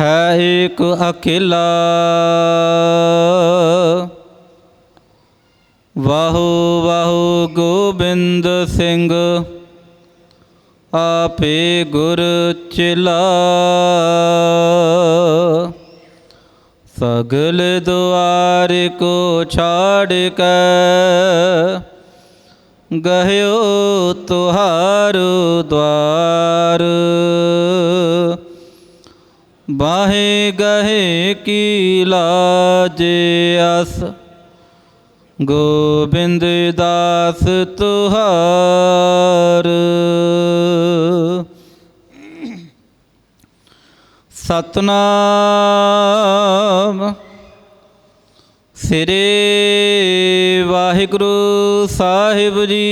ਹੈ ਏਕ ਅਕੇਲਾ। ਵਾਹੋ ਵਾਹੋ ਗੋਬਿੰਦ ਸਿੰਘ, ਆਪੇ ਗੁਰ ਚਿਲਾ। ਸਗਲ ਦੁਆਰ ਕੋ ਛਾੜ ਕੇ, ਗਹਿਓ ਤੁਹਾਰੋ ਦਵਾਰ ਬਾਹੇ ਗਹੇ ਕੀ ਲਾਜ ਅਸ? ਗੋਬਿੰਦ ਦਾਸ ਤੁਹਾਰ। ਸਤਨਾਮ। ਸ੍ਰੀ ਵਾਹਿਗੁਰੂ ਸਾਹਿਬ ਜੀ।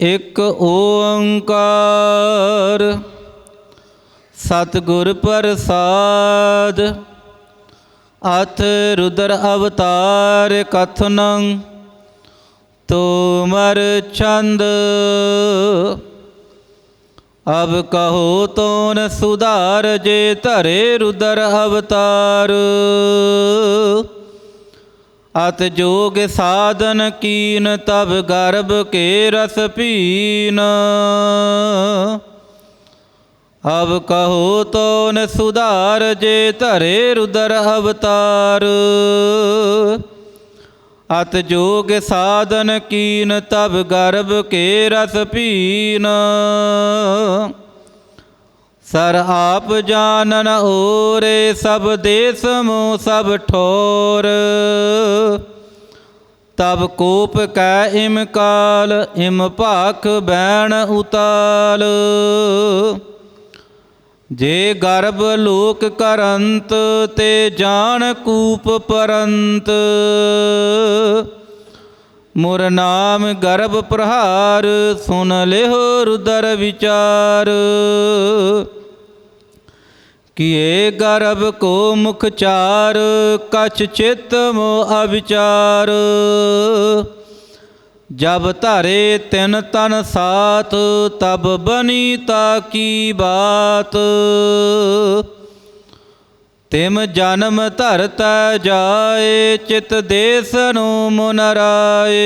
ਇੱਕ ਓੰਕਾਰ। ਸਤਿਗੁਰ ਪ੍ਰਸਾਦ। ਅਥ ਰੁਦਰ ਅਵਤਾਰ ਕਥਨ ਤੋਮਰ ਚੰਦ ਅਬ ਕਹੋ ਤੋਨ ਸੁਧਾਰ ਜੇ ਧਰੇ ਰੁਦਰ ਅਵਤਾਰ। ਅਤ ਜੋਗ ਸਾਧਨ ਕੀਨ ਤਬ ਗਰਭ ਕੇ ਰਸ ਪੀਨ। ਅਬ ਕਹੋ ਤੋਨ ਸੁਧਾਰ ਜੇ ਧਰੇ ਰੁਦਰ ਅਵਤਾਰ। ਅਤ ਜੋਗ ਸਾਧਨ ਕੀਨ, ਤਬ ਗਰਭ ਕੇ ਰਸ ਪੀਨ। ਸਰ ਆਪ ਜਾਣਨ ਓਰੇ ਸਭ ਦੇਸ ਮੋ ਸਭ ਠੋਰ। ਤਬ ਕੋਪ ਕੈ ਇਮ ਕਾਲ, ਇਮ ਭਾਖ ਬੈਣ ਉਤਾਲ। ਜੇ ਗਰਭ ਲੋਕ ਕਰੰਤ, ਤੇ ਜਾਣ ਕੂਪ ਪਰੰਤ। ਮੁਰ ਨਾਮ ਗਰਭ ਪ੍ਰਹਾਰ, ਸੁਨ ਲਿਓ ਰੁਦਰ ਵਿਚਾਰ। ਕੀਏ ਗਰਭ ਕੋ ਮੁਖ ਚਾਰ, ਕਛ ਚਿਤ ਮੋ ਅਵਿਚਾਰ। ਜਬ ਧਰੇ ਤਿਨ ਤਨ ਸਾਥ, ਤਬ ਬਨੀ ਤਾ ਕੀ ਬਾਤ। ਤਿਮ ਜਨਮ ਧਰਤਾ ਜਾਏ, ਚਿਤ ਦੇਸ ਨੂੰ ਮੁਨਰਾਏ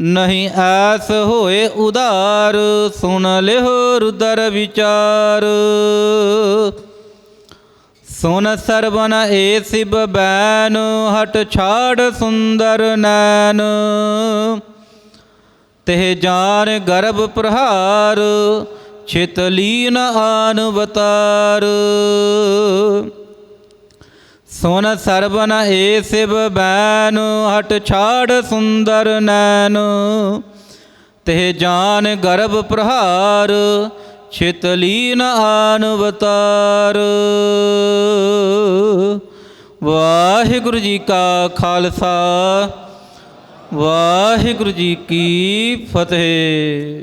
ਨਹੀਂ ਐਸ ਹੋਏ ਉਧਾਰ ਸੁਣ ਲਿਓ ਰੁਦਰ ਵਿਚਾਰ। ਸੁਨ ਸਰਬਨ ਏ ਸਿਬ ਬੈਨ, ਹਟ ਛਾੜ ਸੁੰਦਰ ਨੈਨ ਤੇ ਜਾਨ ਗਰਭ ਪ੍ਰਹਾਰ, ਛਿਤ ਲੀਨ ਆਨ ਵਤਾਰ। ਸੁਨ ਸਰਬਨ ਏ ਸ਼ਿਵ ਬੈਨ, ਹਟ ਛਾੜ ਸੁੰਦਰ ਨੈਨ ਤੇ ਜਾਨ ਗਰਭ ਪ੍ਰਹਾਰ ਛਿਤ ਲੀਨ ਆਨ ਵਤਾਰ ਵਾਹਿਗੁਰੂ ਜੀ ਕਾ ਖਾਲਸਾ ਵਾਹਿਗੁਰੂ ਜੀ ਕੀ ਫਤਿਹ।